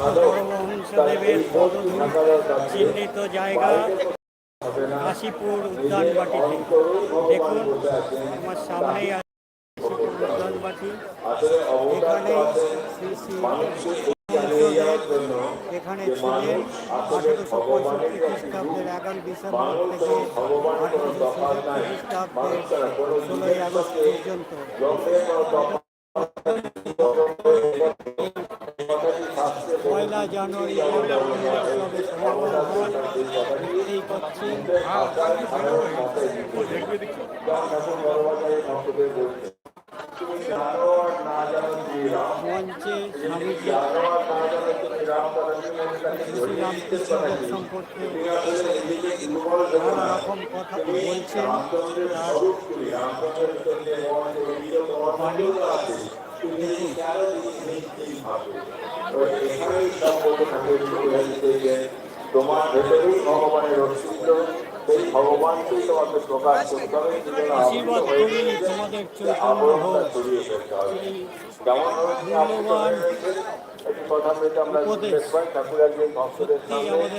পদধূলি চিহ্নিত জায়গা কাশীপুর উদ্যানবাটিতে দেখুন, আমার সামনেই আছে কাশীপুর উদ্যানবাটি এখানে এখানে খ্রিস্টাব্দের এগারো ডিসেম্বর থেকে ষোলোই আগস্ট পর্যন্ত। পয়লা জানুয়ারি উৎসবে সমাগম হন দেখতেই পাচ্ছেন মঞ্চে স্বামীজি শ্রীরামকৃষ্ণদেব সম্পর্কে নানা রকম কথা বলছেন তার বাণী তোমার ভেতরেই ভগবানের অস্তিত্ব সেই ভগবানকেই তোমাকে প্রকাশ করতে হবে আবরণটা ছড়িয়ে ফেলতে হবে আমরা। দেখতে ঠাকুর একজন ভক্তদের সামনে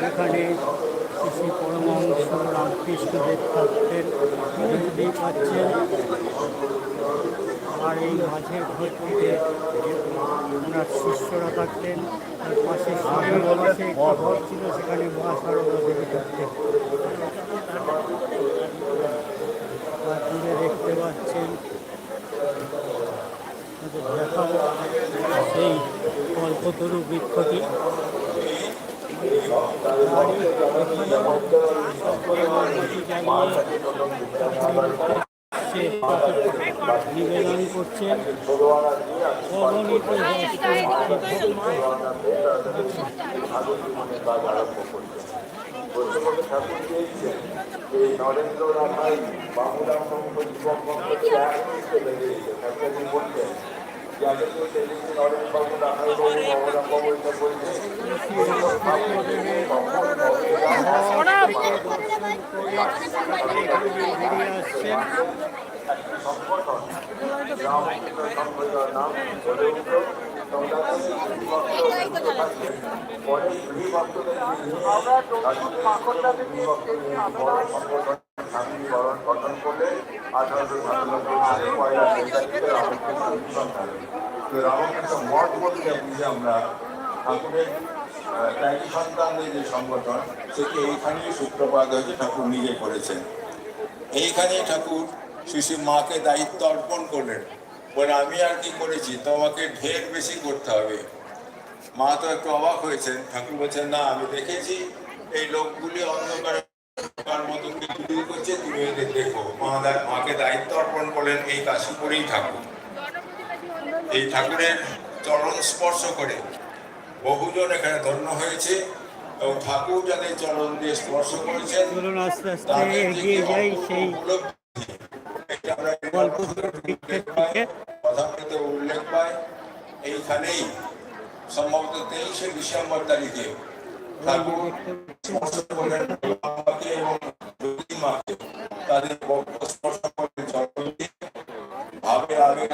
যেখানে শ্রী পরমহংস রামকৃষ্ণদেব থাকতেন দেখতেই পাচ্ছেন। আর এই মাঝের ঘরটিতে ওনার শিষ্যরা থাকতেন, তার পাশে ঘর ছিল, সেখানে মা সারদা দেবী থাকতেন। দূরে দেখতে পাচ্ছেন সেই কল্পতরু বৃক্ষটি। নিবেদন করছেন করছেন ঠাকুর দিয়েছেন যে নরেন্দ্র বেরিয়েছে ঠাকুর বলছেন যাকে কেউ দেখেছে নরেন্দ্র বাবু রাখাই গঠন করলে আঠারোশো সাতানব্বই সালে পয়লা বৈশাখীতে রামকৃষ্ণ তো রামকৃষ্ণ মঠ বলতে বুঝে আমরা ঠাকুরের সন্তানদের যে সংগঠন, সেটি এইখানেই সূত্রপাত হয়েছে, ঠাকুর নিজে করেছেন। এইখানে ঠাকুর শিশু মাকে দায়িত্ব অর্পণ করলেন। বলে, আমি আর কি করেছি? তোমাকে ঢের বেশি করতে হবে। মা তো একটু অবাক হয়েছেন। ঠাকুর বলছেন, না, আমি দেখেছি, এই লোকগুলি অন্ধকার মতো পৃথিবী করছে দেখো। মাকে দায়িত্ব অর্পণ করলেন এই কাশীপুরেই ঠাকুর। এই ঠাকুরের চরণ স্পর্শ করে। বহুজন এখানে ধন্য হয়েছে। এবং ঠাকুর যাদের চরণ দিয়ে স্পর্শ করেছেন আস্তে আস্তে এগিয়ে যাই সেই গল্পগুলোর বৃক্ষের দিকে কথাগুলোতে উল্লেখ পায় এইখানেই সম্ভবত তেইশে ডিসেম্বর তারিখে তাদের ভাবে আগে